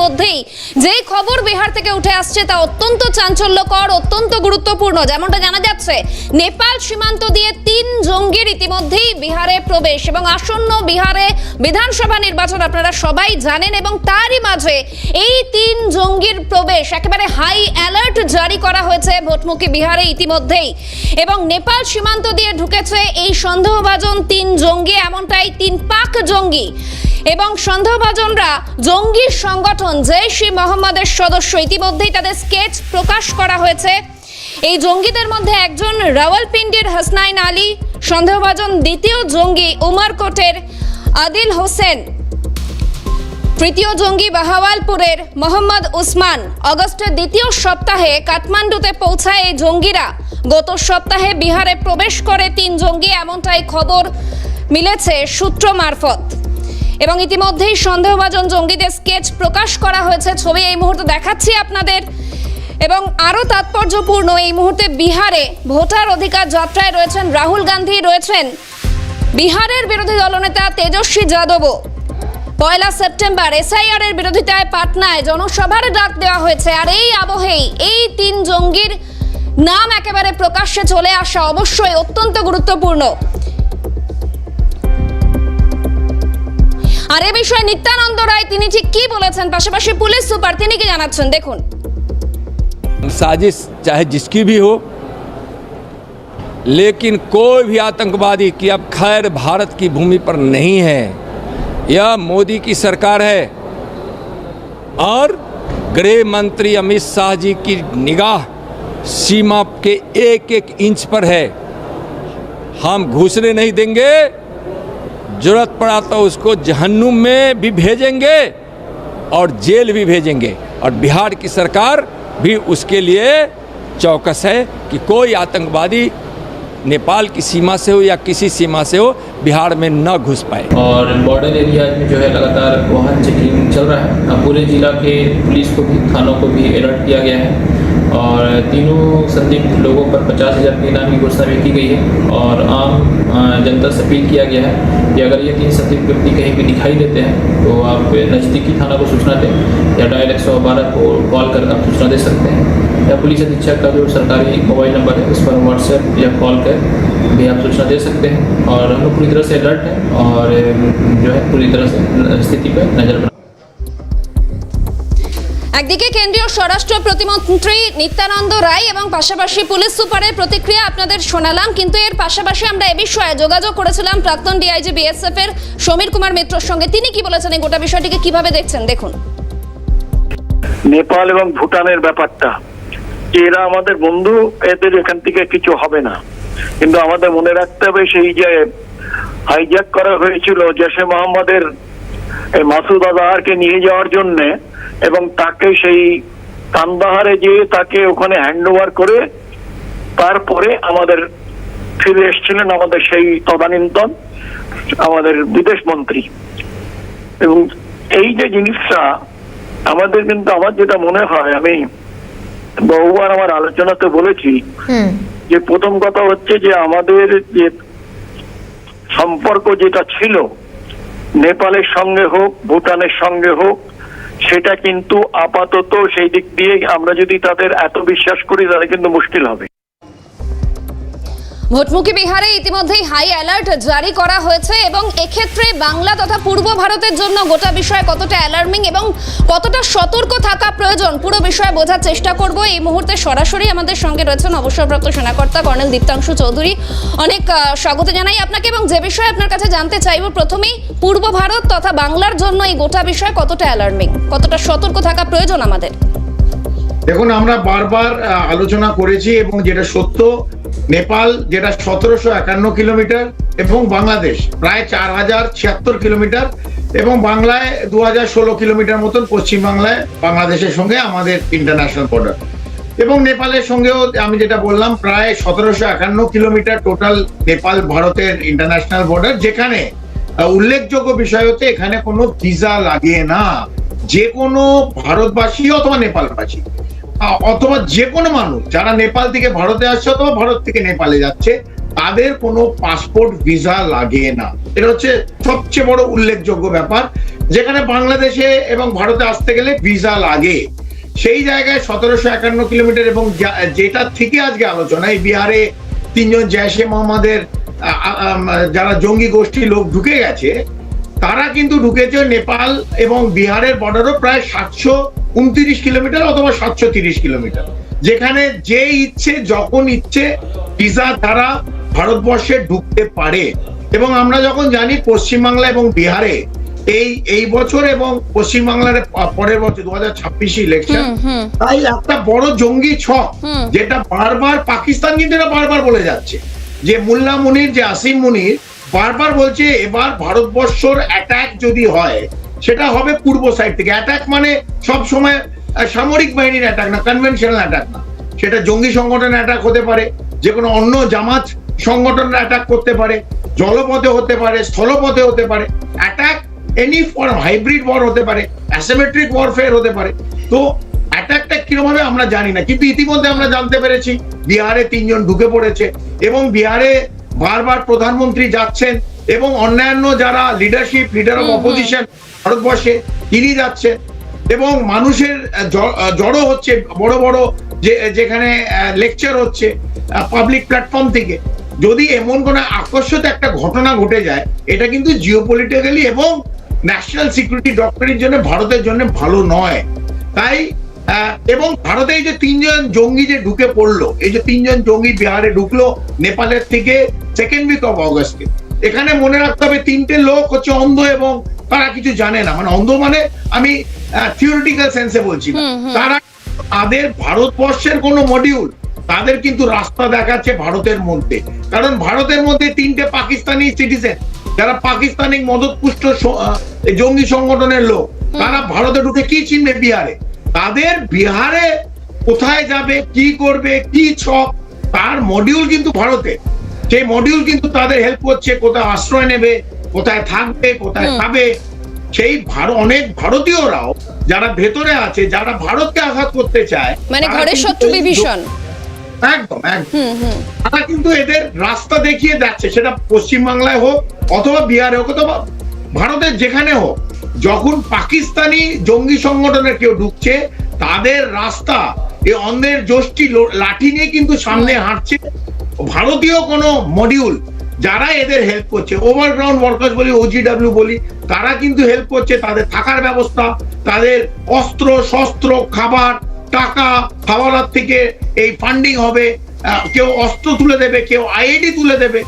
ইতিমধ্যেই যেই খবর বিহার থেকে উঠে আসছে তা অত্যন্ত চাঞ্চল্যকর, অত্যন্ত গুরুত্বপূর্ণ। যেমনটা জানা যাচ্ছে, নেপাল সীমান্ত দিয়ে তিন জঙ্গির ইতিমধ্যেই বিহারে প্রবেশ এবং আসন্ন বিহারে বিধানসভা নির্বাচন আপনারা সবাই জানেন এবং তারই মাঝে এই তিন জঙ্গির প্রবেশ একেবারে হাই অ্যালার্ট জারি করা হয়েছে ভোটমুখী বিহারে ইতিমধ্যেই। এবং নেপাল সীমান্ত দিয়ে ঢুকেছে এই সন্দেহভাজন তিন জঙ্গি, এমনটাই তিন পাক জঙ্গি। এবং সন্দেহভাজনরা জঙ্গি সংগঠন ই মোহাম্মদের সদস্য ইতিমধ্যেই তাদের স্কেচ প্রকাশ করা হয়েছে। এই জঙ্গিদের মধ্যে একজন রাওয়ালপিন্ডির হাসনাইন আলী, সন্দেহভাজন দ্বিতীয় জঙ্গি উমারকোটের আদিল হোসেন, তৃতীয় জঙ্গি বাহাওয়ালপুরের মোহাম্মদ উসমান। অগস্টের দ্বিতীয় সপ্তাহে কাঠমান্ডুতে পৌঁছায় এই জঙ্গিরা। গত সপ্তাহে বিহারে প্রবেশ করে তিন জঙ্গি, এমনটাই খবর মিলেছে সূত্র মারফত। এবং ইতিমধ্যেই সন্দেহভাজন জঙ্গিদের স্কেচ প্রকাশ করা হয়েছে। ছবি এই মুহূর্তে দেখাচ্ছি আপনাদের। এবং আরও তাৎপর্যপূর্ণ, এই মুহূর্তে বিহারে ভোটার অধিকার যাত্রায় রয়েছেন রাহুল গান্ধী। রয়েছেন বিহারের বিরোধী দলনেতা তেজস্বী যাদবও। পয়লা সেপ্টেম্বর এসআইআর এর বিরোধিতায় পাটনায় জনসভার ডাক দেওয়া হয়েছে। আর এই আবহেই এই তিন জঙ্গির নাম একেবারে প্রকাশ্যে চলে আসা অবশ্যই অত্যন্ত গুরুত্বপূর্ণ। আর এ বিষয়ে নিত্যানন্দ রায় তিনি ঠিক কি বলেছেন পাশাপাশি পুলিশ সুপার তিনি কি জানাচ্ছেন দেখুন साजिश चाहे जिसकी भी हो लेकिन कोई भी आतंकवादी कि अब खैर भारत की भूमि पर नहीं है यह मोदी की सरकार है और गृह मंत्री अमित शाह जी की निगाह सीमा के एक एक इंच पर है हम घुसने नहीं देंगे ज़रूरत पड़ा तो उसको जहन्नुम में भी भेजेंगे और जेल भी भेजेंगे। और बिहार की सरकार भी उसके लिए चौकस है कि कोई आतंकवादी नेपाल की सीमा से हो या किसी सीमा से हो, बिहार में न घुस पाए। और बॉर्डर एरियाज़ में जो है लगातार वाहन चेकिंग चल रहा है। पूरे जिला के पुलिस को भी, थानों को भी अलर्ट किया गया है। और तीनों संदिग्ध लोगों पर पचास हज़ार के इनाम की घोषणा भी की गई है और आम जनता से अपील किया गया है कि अगर ये तीन संदिग्ध व्यक्ति कहीं भी दिखाई देते हैं तो आप नज़दीकी थाना को सूचना दें या डायल एक सौ बारह को कॉल कर आप सूचना दे सकते हैं। या पुलिस अधीक्षक का जो सरकारी मोबाइल नंबर है, उस पर व्हाट्सएप या कॉल कर भी आप सूचना दे सकते हैं। और हम लोग पूरी तरह से अलर्ट हैं और जो है पूरी तरह से स्थिति पर नज़र बना একদিকে কেন্দ্রীয় স্বরাষ্ট্র প্রতিমন্ত্রী নিত্যানন্দ রায় এবং পাশাপাশি পুলিশ সুপারের প্রতিক্রিয়া আপনাদের শোনালাম, কিন্তু এর পাশাপাশি আমরা এ বিষয়ে যোগাযোগ করেছিলাম প্রাক্তন ডিআইজি বিএসএফ এর সমীর কুমার মিত্রর সঙ্গে। তিনি কি বলেছেন এই গোটা বিষয়টিকে কীভাবে দেখছেন? দেখুন। নেপাল এবং ভুটানের ব্যাপারটা, এরা আমাদের বন্ধু, এদের এখান থেকে কিছু হবে না। কিন্তু আমাদের মনে রাখতে হবে সেই যে হাইজ্যাক করা হয়েছিল জেসে মোহাম্মদের মাসুদ আজহারকে নিয়ে যাওয়ার জন্য এবং তাকে সেই কান্দাহারে যেয়ে তাকে ওখানে হ্যান্ড ওভার করে তারপরে আমাদের ফিরে এসেছিলেন আমাদের সেই তদানীন্তন আমাদের বিদেশ মন্ত্রী। এবং এই যে জিনিসটা আমাদের কিন্তু আমার যেটা মনে হয় আমি বহুবার আমার আলোচনাতে বলেছি যে প্রথম কথা হচ্ছে যে আমাদের যে সম্পর্ক যেটা ছিল নেপালের সঙ্গে হোক ভুটানের সঙ্গে হোক সেটা কিন্তু আপাতত সেই দিক দিয়ে আমরা যদি তাদের এত বিশ্বাস করি, তাহলে কিন্তু মুশকিল হবে। ভোটমুখী বিহারে ইতিমধ্যেই হাই অ্যালার্ট জারি করা হয়েছে এবং এক্ষেত্রে বাংলা তথা পূর্ব ভারতের জন্য গোটা বিষয় কতটা অ্যালার্মিং এবং কতটা সতর্ক থাকা প্রয়োজন পুরো বিষয়ে বোঝার চেষ্টা করব। এই মুহূর্তে সরাসরি আমাদের সঙ্গে রয়েছেন অবসরপ্রাপ্ত সেনাকর্তা কর্নেল দীপ্তাংশু চৌধুরী। অনেক স্বাগত জানাই আপনাকে এবং যে বিষয়ে আপনার কাছে জানতে চাইব, প্রথমেই পূর্ব ভারত তথা বাংলার জন্য এই গোটা বিষয় কতটা অ্যালার্মিং কতটা সতর্ক থাকা প্রয়োজন আমাদের? দেখুন, আমরা বারবার আলোচনা করেছি এবং যেটা সত্য নেপাল, যেটা সতেরোশো একান্ন কিলোমিটার, এবং বাংলাদেশ, প্রায় চার হাজার ছিয়াত্তর কিলোমিটার, এবং বাংলায় দু হাজার ষোলো কিলোমিটার মতন পশ্চিম বাংলায় বাংলাদেশের সঙ্গে আমাদের ইন্টারন্যাশনাল বর্ডার এবং নেপালের সঙ্গেও আমি যেটা বললাম, প্রায় সতেরোশো একান্ন কিলোমিটার টোটাল নেপাল ভারতের ইন্টারন্যাশনাল বর্ডার যেখানে উল্লেখযোগ্য বিষয় হচ্ছে এখানে কোনো ভিসা লাগে না। যে কোনো ভারতবাসী অথবা নেপালবাসী অথবা যে কোনো মানুষ, যারা নেপাল থেকে ভারতে আসছে অথবা ভারত থেকে নেপালে যাচ্ছে, তাদের কোনো পাসপোর্ট ভিসা লাগে না। এটা হচ্ছে সবচেয়ে বড় উল্লেখযোগ্য ব্যাপার। যেখানে বাংলাদেশে এবং ভারতে আসতে গেলে ভিসা লাগে। সেই জায়গায় সতেরোশো একান্ন কিলোমিটার এবং যেটা থেকে আজকে আলোচনা, এই বিহারে তিনজন জয়শে মোহাম্মদের যারা জঙ্গি গোষ্ঠী লোক ঢুকে গেছে তারা কিন্তু ঢুকেছে নেপাল এবং বিহারের বর্ডারও প্রায় সাতশো উনত্রিশ কিলোমিটার অথবা সাতশো তিরিশ কিলোমিটার। যেখানে যে ইচ্ছে যখন ইচ্ছে ভিসা তারা ভারতবর্ষে ঢুকতে পারে। এবং আমরা যখন জানি পশ্চিমবাংলা এবং বিহারে এই এই বছর এবং পশ্চিমবাংলার পরের বছর দু হাজার ছাব্বিশে ইলেকশন তাই একটা বড় জঙ্গি ছক যেটা বারবার পাকিস্তান কিন্তু এটা বারবার বলে যাচ্ছে। যে মুল্লা মুনির যে আসিম মুনির বারবার বলছে, এবার ভারতবর্ষর অ্যাটাক যদি হয়, সেটা হবে পূর্ব সাইড থেকে। অ্যাটাক মানে সব সময় সামরিক বাহিনীর অ্যাটাক না কনভেনশনাল অ্যাটাক না। সেটা জঙ্গি সংগঠন অ্যাটাক হতে পারে যে কোনো অন্য জামাত সংগঠন অ্যাটাক করতে পারে, জলপথে হতে পারে, স্থলপথে হতে পারে। Attack any form hybrid war হতে পারে অ্যাসিমেট্রিক ওয়ারফেয়ার হতে পারে। তো অ্যাটাকটা কীরকম আমরা জানি না, কিন্তু ইতিমধ্যে আমরা জানতে পেরেছি, বিহারে তিনজন ঢুকে পড়েছে এবং বিহারে বারবার প্রধানমন্ত্রী যাচ্ছেন এবং অন্যান্য যারা লিডারশিপ লিডার অফ অপোজিশন ভারতবর্ষে তিনি যাচ্ছেন এবং মানুষের জড়ো হচ্ছে বড় বড় যে যেখানে লেকচার হচ্ছে পাবলিক প্ল্যাটফর্ম থেকে। যদি এমন কোনো আকস্মিক একটা ঘটনা ঘটে যায় এটা কিন্তু জিওপলিটিক্যালি এবং ন্যাশনাল সিকিউরিটি ডক্টরের জন্য ভারতের জন্য ভালো নয়। তাই এবং ভারতে এই যে তিনজন জঙ্গি যে ঢুকে পড়ল এই যে তিনজন জঙ্গি বিহারে ঢুকলো নেপালের থেকে সেকেন্ড উইক অফ অগস্টে এখানে মনে রাখতে হবে তিনটে লোক হচ্ছে অন্ধ এবং তারা কিছু জানে না। মানে অন্ধ মানে আমি থিওরিটিক্যাল সেন্সে বলছি তারা তাদের ভারতবর্ষের কোনো মডিউল তাদের কিন্তু রাস্তা দেখাচ্ছে ভারতের মধ্যে। কারণ ভারতের মধ্যে তিনটে পাকিস্তানি সিটিজেন যারা পাকিস্তানি মদতপুষ্ট জঙ্গি সংগঠনের লোক তারা ভারতে ঢুকে কি চিনবে বিহারে? তাদের বিহারে কোথায় যাবে কি করবে কি ছক তার মডিউল কিন্তু ভারতে সেই মডিউল কিন্তু তাদের হেল্প করছে কোথায় আশ্রয় নেবে কোথায় থাকবে কোথায় খাবে। সেই ভারত অনেক ভারতীয়রাও যারা ভেতরে আছে যারা ভারতকে আঘাত করতে চায় মানে ঘরের শত্রু বিভীষণ। একদম একদম। তারা কিন্তু এদের রাস্তা দেখিয়ে যাচ্ছে সেটা পশ্চিমবাংলায় হোক অথবা বিহারে হোক অথবা ভারতের যেখানে হোক। যখন পাকিস্তানি জঙ্গি সংগঠনের কেউ ঢুকছে তাদের রাস্তা এই অন্ধের গোষ্ঠী লো- লাঠি নিয়ে কিন্তু সামনে হাঁটছে ভারতীয় কোনো মডিউল যারা এদের হেল্প করছে ওভারগ্রাউন্ড ওয়ার্কার্স বলি ওজিডব্লিউ বলি তারা কিন্তু হেল্প করছে তাদের থাকার ব্যবস্থা তাদের অস্ত্র শস্ত্র খাবার টাকা হাওয়ালার থেকে এই ফান্ডিং হবে কেউ অস্ত্র তুলে দেবে কেউ আইএডি তুলে দেবে।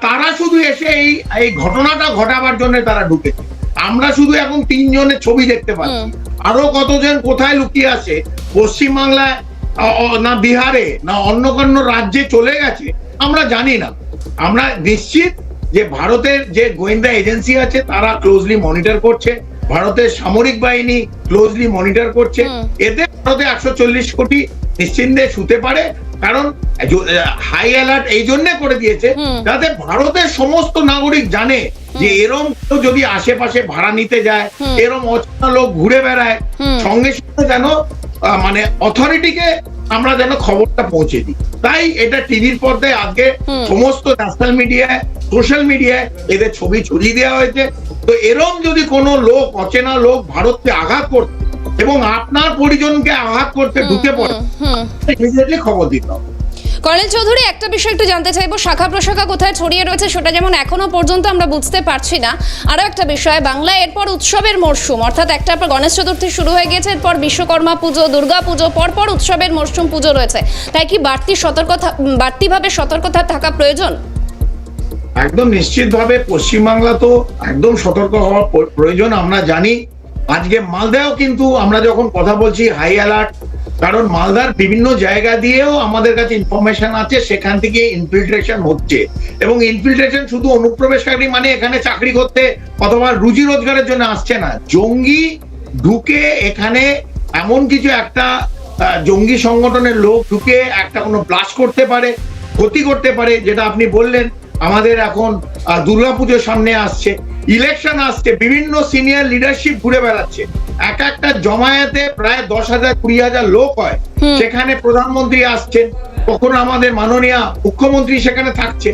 তারা শুধু এসে এই এই ঘটনাটা ঘটাবার জন্য তারা ঢুকেছে। আমরা শুধু এখন তিনজনের ছবি দেখতে পাচ্ছি। আরও কতজন কোথায় লুকিয়ে আছে? পশ্চিমবাংলায় না বিহারে না অন্য কোনো রাজ্যে চলে গেছে আমরা জানি না। আমরা নিশ্চিত যে ভারতের যে গোয়েন্দা এজেন্সি আছে তারা ক্লোজলি মনিটর করছে। ভারতের সামরিক বাহিনী ক্লোজলি মনিটর করছে। এতে ভারতে একশো চল্লিশ কোটি নিশ্চিন্তে শুতে পারে। কারণ হাই অ্যালার্ট এই জন্য করে দিয়েছে যাতে ভারতের সমস্ত নাগরিক জানে যে এরম যদি আশেপাশে ভাড়া নিতে যায় এরম অচেনা লোক ঘুরে বেড়ায় সঙ্গে সঙ্গে যেন মানে অথরিটিকে আমরা যেন খবরটা পৌঁছে দিই। তাই এটা টিভির পর্দায় আজকে সমস্ত ন্যাশনাল মিডিয়ায় সোশ্যাল মিডিয়ায় এদের ছবি ছড়িয়ে দেওয়া হয়েছে। তো এরম যদি কোনো লোক অচেনা লোক ভারতকে আঘাত করতে এবং আপনার পরিজনকে আঘাত করতে ঢুকে পড়ে। ইমিডিয়েটলি খবর দিতে হবে। কর্নেল চৌধুরী একটা বিষয় একটু জানতে চাইব। শাখা প্রশাখা কোথায় ছড়িয়ে রয়েছে সেটা যেমন এখনও পর্যন্ত আমরা বুঝতে পারছি না। আরও একটা বিষয় বাংলায় এরপর উৎসবের মরশুম অর্থাৎ একটা পর গণেশ চতুর্থী শুরু হয়ে গিয়েছে এরপর বিশ্বকর্মা পুজো দুর্গা পুজো পরপর উৎসবের মরশুম পুজো রয়েছে। তাই কি বাড়তি সতর্কতা বাড়তিভাবে সতর্কতা থাকা প্রয়োজন? একদম নিশ্চিতভাবে পশ্চিমবাংলা তো একদম সতর্ক হওয়া প্রয়োজন আমরা জানি। আজকে মালদাও কিন্তু আমরা যখন কথা বলছি হাই অ্যালার্ট কারণ মালদার বিভিন্ন জায়গা দিয়েও আমাদের কাছে ইনফরমেশন আছে, সেখান থেকে ইনফিল্ট্রেশন হচ্ছে। এবং ইনফিল্ট্রেশন শুধু অনুপ্রবেশকারী মানে এখানে চাকরি করতে অথবা রুজি রোজগারের জন্য আসছে না। জঙ্গি ঢুকে এখানে এমন কিছু একটা জঙ্গি সংগঠনের লোক ঢুকে একটা কোনো ব্লাস্ট করতে পারে, ক্ষতি করতে পারে, যেটা আপনি বললেন, আমাদের এখন দুর্গাপুজোর সামনে আসছে। ইলেকশন আসছে বিভিন্ন সিনিয়র লিডারশিপ ঘুরে বেড়াচ্ছে। এক একটা জমায়েতে প্রায় দশ হাজার কুড়ি হাজার লোক হয়। সেখানে প্রধানমন্ত্রী আসছেন কখনো আমাদের মাননীয় মুখ্যমন্ত্রী সেখানে থাকছে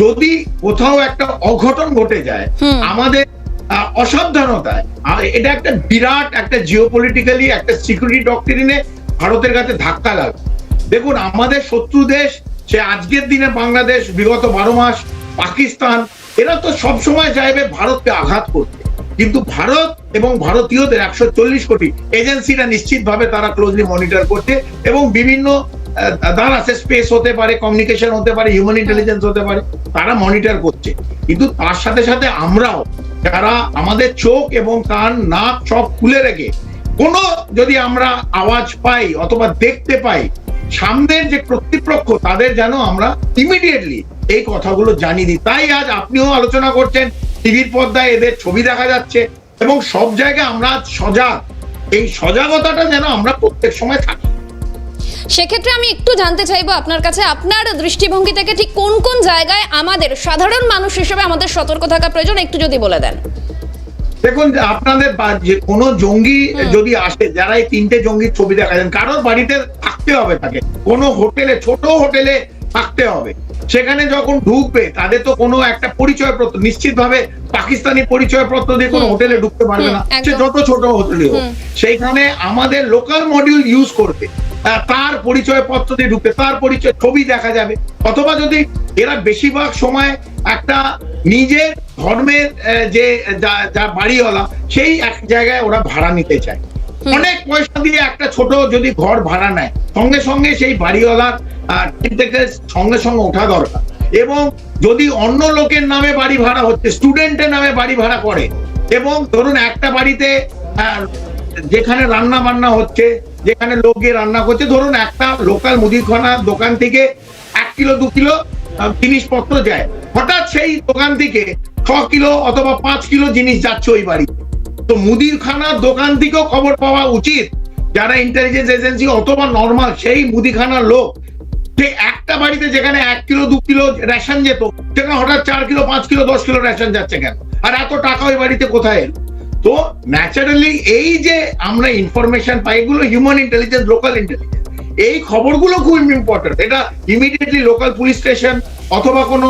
যদি কোথাও একটা অঘটন ঘটে যায় আমাদের অসাবধানতায় এটা একটা বিরাট একটা জিওপলিটিক্যালি একটা সিকিউরিটি ডক্টরিনে ভারতের কাছে ধাক্কা লাগে দেখুন আমাদের শত্রু দেশ সে আজকের দিনে বাংলাদেশ বিগত বারো মাস পাকিস্তান এরা তো সব সময় চাইবে ভারতকে আঘাত করতে। কিন্তু ভারত এবং ভারতীয়দের একশো চল্লিশ কোটি এজেন্সিরা নিশ্চিতভাবে তারা ক্লোজলি মনিটর করছে এবং বিভিন্ন আহ, আছে স্পেস হতে পারে কমিউনিকেশন হতে পারে হিউম্যান ইন্টেলিজেন্স হতে পারে তারা মনিটর করছে। কিন্তু তার সাথে সাথে আমরাও যারা আমাদের চোখ এবং কান নাক সব খুলে রেখে কোনো যদি আমরা আওয়াজ পাই অথবা দেখতে পাই সামনের যে কর্তৃপক্ষ তাদের যেন আমরা ইমিডিয়েটলি এই কথাগুলো জানিয়ে দিই। তাই আজ আপনিও আলোচনা করছেন টিভির পর্দায় এদের ছবি দেখা যাচ্ছে এবং সব জায়গায় আমরা আজ সজাগ। এই সজাগতাটা যেন আমরা প্রত্যেক সময় থাকি। সেক্ষেত্রে আমি একটু জানতে চাইব আপনার কাছে আপনার দৃষ্টিভঙ্গি থেকে ঠিক কোন কোন জায়গায় আমাদের সাধারণ মানুষ হিসেবে আমাদের সতর্ক থাকা প্রয়োজন একটু যদি বলে দেন। দেখুন আপনাদের যে কোনো জঙ্গি যদি আসে যারা এই তিনটে জঙ্গির ছবি দেখা যান কারোর বাড়িতে থাকতে হবে তাকে। কোনো হোটেলে ছোট হোটেলে থাকতে হবে। সেখানে যখন ঢুকবে তাদের তো কোনো একটা পরিচয় পত্র নিশ্চিত ভাবে পাকিস্তানি পরিচয় পত্র দিয়ে কোনো হোটেলে ঢুকতে পারবে না। সে যত ছোট হোটেলে হোক সেইখানে আমাদের লোকাল মডিউল ইউজ করবে। তার পরিচয় পত্র দিয়ে ঢুকতে তার পরিচয় ছবি দেখা যাবে। অথবা যদি এরা বেশিরভাগ সময় একটা নিজের ধর্মের যা- যা বাড়িওয়ালা সেই এক জায়গায় ওরা ভাড়া নিতে চায়। অনেক পয়সা দিয়ে একটা ছোট যদি ঘর ভাড়া নেয়, সঙ্গে সঙ্গে সেই বাড়িওয়ালার থেকে সঙ্গে সঙ্গে ওঠা দরকার। এবং যদি অন্য লোকের নামে বাড়ি ভাড়া হচ্ছে, স্টুডেন্টের নামে বাড়ি ভাড়া করে, এবং ধরুন একটা বাড়িতে যেখানে রান্না বান্না হচ্ছে, যেখানে লোক গিয়ে রান্না করছে, ধরুন একটা লোকাল মুদিখানা দোকান থেকে এক কিলো, দু কিলো জিনিসপত্র যায়। হঠাৎ সেই দোকান থেকে ছ কিলো অথবা পাঁচ কিলো জিনিস যাচ্ছে ওই বাড়িতে। তো মুদিখানার দোকান থেকেও খবর পাওয়া উচিত। যারা ইন্টেলিজেন্স এজেন্সি অথবা নর্মাল সেই মুদিখানার লোক, যে একটা বাড়িতে যেখানে এক কিলো, দু কিলো রেশন যেত, সেখানে হঠাৎ চার কিলো, পাঁচ কিলো, দশ কিলো রেশন যাচ্ছে কেন? আর এত টাকা ওই বাড়িতে কোথায় এলো? তো ন্যাচারালি এই যে আমরা ইনফরমেশন পাই, এগুলো হিউম্যান ইন্টেলিজেন্স লোকাল ইন্টেলিজেন্স এই খবরগুলো খুব ইম্পর্টেন্ট এটা ইমিডিয়েটলি লোকাল পুলিশ স্টেশন অথবা কোনো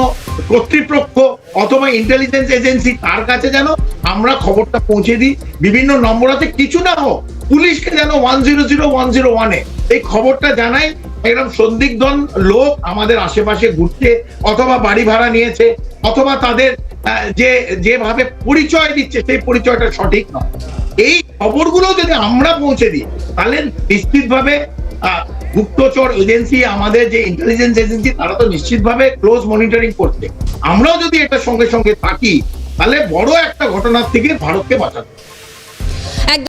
কর্তৃপক্ষ অথবা ইন্টেলিজেন্স এজেন্সি তার কাছে যেন আমরা খবরটা পৌঁছে দিই, বিভিন্ন নম্বর আছে, কিছু না হোক, পুলিশকে যেন one zero zero one zero ওয়ানে এই খবরটা জানাই। একদম সন্দিগ্ধ লোক আমাদের আশেপাশে ঘুরছে, অথবা বাড়ি ভাড়া নিয়েছে, অথবা তাদের যে, যেভাবে পরিচয় দিচ্ছে, সেই পরিচয়টা সঠিক নয়। এই খবরগুলো যদি আমরা পৌঁছে দিই, তাহলে নিশ্চিতভাবে গুপ্তচর এজেন্সি, আমাদের যে ইন্টেলিজেন্স এজেন্সি তারা তো নিশ্চিতভাবে ক্লোজ মনিটরিং করছে আমরাও যদি এটার সঙ্গে সঙ্গে থাকি, তাহলে বড় একটা ঘটনার থেকে ভারতকে বাঁচাতে।